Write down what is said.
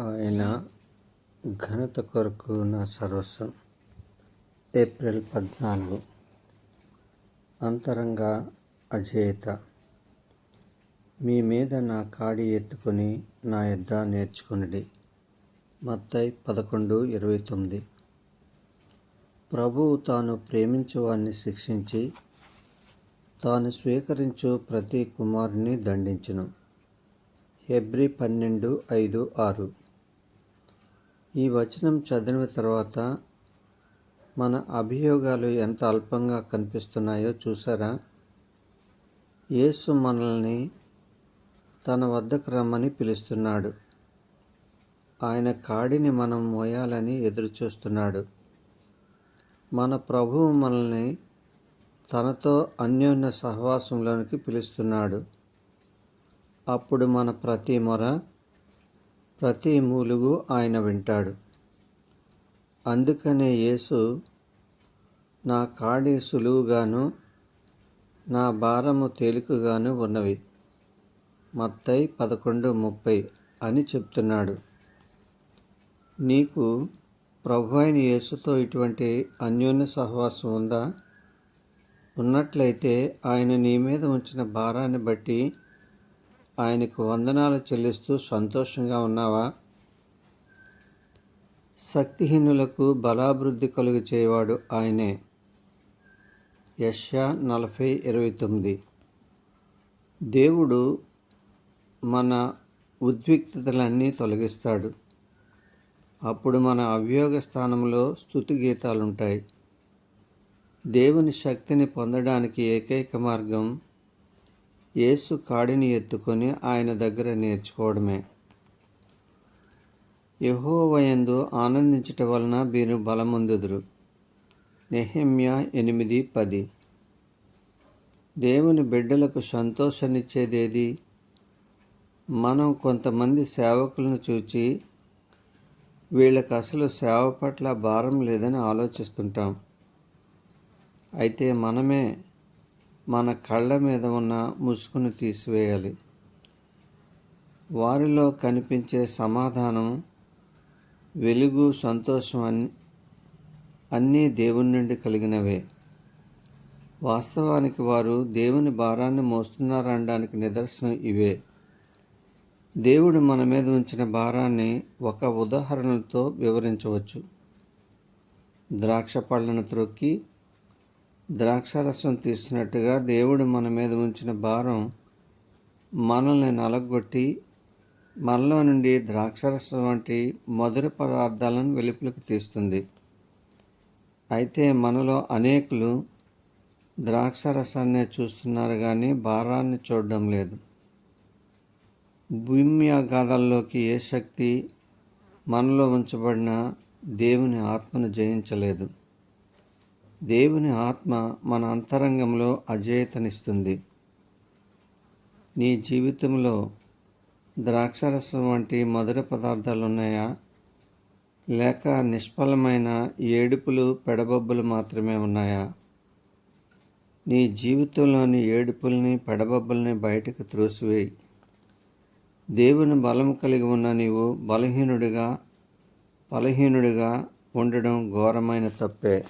ఆయన ఘనత కొరకు నా సర్వస్వం. ఏప్రిల్ పద్నాలుగు. అంతరంగ అజేయత మీ మీద నా కాడి ఎత్తుకొని నా యొద్ద నేర్చుకునిడి. మత్తయి పదకొండు ఇరవై తొమ్మిది. ప్రభువు తాను ప్రేమించువాన్ని శిక్షించి తాను స్వీకరించు ప్రతి కుమారుని దండించును. హెబ్రి పన్నెండు ఐదు ఆరు. ఈ వచనం చదివిన తర్వాత మన అభియోగాలు ఎంత అల్పంగా కనిపిస్తున్నాయో చూసారా? యేసు మనల్ని తన వద్దకు రమ్మని పిలుస్తున్నాడు. ఆయన కాడిని మనం మోయాలని ఎదురుచూస్తున్నాడు. మన ప్రభువు మనల్ని తనతో అన్యోన్య సహవాసంలోనికి పిలుస్తున్నాడు. అప్పుడు మన ప్రతి మొర ప్రతి మూలుగు ఆయన వింటాడు. అందుకనే యేసు నా కాడి సులువుగాను నా భారము తేలికగాను ఉన్నవి. మత్తై పదకొండు ముప్పై అని చెప్తున్నాడు. నీకు ప్రభు అయిన యేసుతో ఇటువంటి అన్యోన్య సహవాసం ఉందా? ఉన్నట్లయితే ఆయన నీ మీద ఉంచిన భారాన్ని బట్టి ఆయనకు వందనాలు చెల్లిస్తూ సంతోషంగా ఉన్నావా? శక్తిహీనులకు బలాభివృద్ధి కలుగు చేయవాడు ఆయనే. యష్యా నలభై ఇరవై తొమ్మిది. దేవుడు మన ఉద్విక్తతలన్నీ తొలగిస్తాడు. అప్పుడు మన అభియోగ స్థానంలో స్థుతి గీతాలుంటాయి. దేవుని శక్తిని పొందడానికి ఏకైక మార్గం యేసు కాడిని ఎత్తుకొని ఆయన దగ్గర నేర్చుకోవడమే. యహోవయందు ఆనందించటం వలన వీరు బలముందుదురు. నెహమ్య ఎనిమిది పది. దేవుని బిడ్డలకు సంతోషాన్నిచ్చేదేది మనం కొంతమంది సేవకులను చూచి వీళ్ళకి అసలు సేవ పట్ల భారం లేదని ఆలోచిస్తుంటాం. అయితే మనమే మన కళ్ళ మీద ఉన్న ముసుగును తీసివేయాలి. వారిలో కనిపించే సమాధానం వెలుగు సంతోషం అన్ని అన్నీ దేవుని నుండి కలిగినవే. వాస్తవానికి వారు దేవుని భారాన్ని మోస్తున్నారనడానికి నిదర్శనం ఇవే. దేవుడు మన మీద ఉంచిన భారాన్ని ఒక ఉదాహరణతో వివరించవచ్చు. ద్రాక్ష పళ్ళను త్రొక్కి ద్రాక్షారసం తీసినట్టుగా దేవుడు మన మీద ఉంచిన భారం మనల్ని నలగొట్టి మనలో నుండి ద్రాక్షారసం వంటి మధుర పదార్థాలను వెలుపులకు తీస్తుంది. అయితే మనలో అనేకులు ద్రాక్షారసాన్నే చూస్తున్నారు కానీ భారాన్ని చూడడం లేదు. భూమి గాథల్లోకి ఏ శక్తి మనలో ఉంచబడిన దేవుని ఆత్మను జయించలేదు. దేవుని ఆత్మ మన అంతరంగంలో అజేయతనిస్తుంది నీ జీవితంలో ద్రాక్షరసం వంటి మధుర పదార్థాలు ఉన్నాయా లేక నిష్ఫలమైన ఏడుపులు పెడబొబ్బులు మాత్రమే ఉన్నాయా? నీ జీవితంలోని ఏడుపుల్ని పెడబొబ్బుల్ని బయటకు త్రోసివేయి. దేవుని బలం కలిగి ఉన్న నీవు బలహీనుడిగా బలహీనుడిగా ఉండడం ఘోరమైన తప్పే.